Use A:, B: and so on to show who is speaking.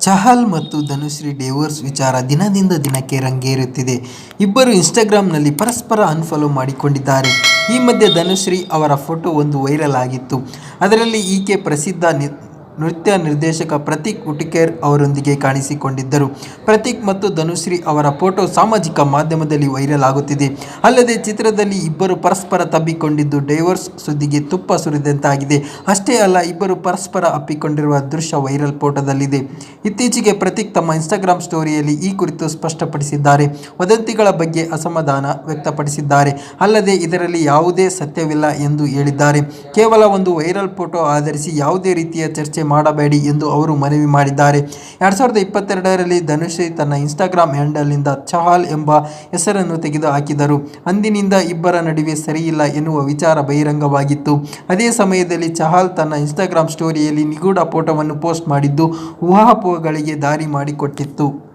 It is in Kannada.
A: ಚಹಲ್ ಮತ್ತು ಧನುಶ್ರೀ ಡೇವರ್ಸ್ ವಿಚಾರ ದಿನದಿಂದ ದಿನಕ್ಕೆ ರಂಗೇರುತ್ತಿದೆ. ಇಬ್ಬರು ಇನ್ಸ್ಟಾಗ್ರಾಮ್ನಲ್ಲಿ ಪರಸ್ಪರ ಅನ್ಫಾಲೋ ಮಾಡಿಕೊಂಡಿದ್ದಾರೆ. ಈ ಮಧ್ಯೆ ಧನುಶ್ರೀ ಅವರ ಫೋಟೋ ಒಂದು ವೈರಲ್ ಆಗಿತ್ತು. ಅದರಲ್ಲಿ ಈಕೆ ಪ್ರಸಿದ್ಧ ನೃತ್ಯ ನಿರ್ದೇಶಕ ಪ್ರತೀಕ್ ಉಟಿಕೇರ್ ಅವರೊಂದಿಗೆ ಕಾಣಿಸಿಕೊಂಡಿದ್ದರು. ಪ್ರತೀಕ್ ಮತ್ತು ಧನುಶ್ರೀ ಅವರ ಫೋಟೋ ಸಾಮಾಜಿಕ ಮಾಧ್ಯಮದಲ್ಲಿ ವೈರಲ್ ಆಗುತ್ತಿದೆ. ಅಲ್ಲದೆ ಚಿತ್ರದಲ್ಲಿ ಇಬ್ಬರು ಪರಸ್ಪರ ತಬ್ಬಿಕೊಂಡಿದ್ದು ಡೈವರ್ಸ್ ಸುದ್ದಿಗೆ ತುಪ್ಪ ಸುರಿದಂತಾಗಿದೆ. ಅಷ್ಟೇ ಅಲ್ಲ, ಇಬ್ಬರು ಪರಸ್ಪರ ಅಪ್ಪಿಕೊಂಡಿರುವ ದೃಶ್ಯ ವೈರಲ್ ಫೋಟೋದಲ್ಲಿದೆ. ಇತ್ತೀಚೆಗೆ ಪ್ರತೀಕ್ ತಮ್ಮ ಇನ್ಸ್ಟಾಗ್ರಾಮ್ ಸ್ಟೋರಿಯಲ್ಲಿ ಈ ಕುರಿತು ಸ್ಪಷ್ಟಪಡಿಸಿದ್ದಾರೆ. ವದಂತಿಗಳ ಬಗ್ಗೆ ಅಸಮಾಧಾನ ವ್ಯಕ್ತಪಡಿಸಿದ್ದಾರೆ. ಅಲ್ಲದೆ ಇದರಲ್ಲಿ ಯಾವುದೇ ಸತ್ಯವಿಲ್ಲ ಎಂದು ಹೇಳಿದ್ದಾರೆ. ಕೇವಲ ಒಂದು ವೈರಲ್ ಫೋಟೋ ಆಧರಿಸಿ ಯಾವುದೇ ರೀತಿಯ ಚರ್ಚೆ ಮಾಡಬೇಡಿ ಎಂದು ಅವರು ಮನವಿ ಮಾಡಿದ್ದಾರೆ. ಎರಡು ಸಾವಿರದ ಇಪ್ಪತ್ತೆರಡರಲ್ಲಿ ಧನುಶ್ರೀ ತನ್ನ ಇನ್ಸ್ಟಾಗ್ರಾಮ್ ಹ್ಯಾಂಡಲ್ನಿಂದ ಚಹಾಲ್ ಎಂಬ ಹೆಸರನ್ನು ತೆಗೆದು ಹಾಕಿದರು ಅಂದಿನಿಂದ ಇಬ್ಬರ ನಡುವೆ ಸರಿಯಿಲ್ಲ ಎನ್ನುವ ವಿಚಾರ ಬಹಿರಂಗವಾಗಿತ್ತು. ಅದೇ ಸಮಯದಲ್ಲಿ ಚಹಾಲ್ ತನ್ನ ಇನ್ಸ್ಟಾಗ್ರಾಮ್ ಸ್ಟೋರಿಯಲ್ಲಿ ನಿಗೂಢ ಫೋಟೋವನ್ನು ಪೋಸ್ಟ್ ಮಾಡಿದ್ದು, ಊಹಾಪೋಹಗಳಿಗೆ ದಾರಿ ಮಾಡಿಕೊಟ್ಟಿತ್ತು.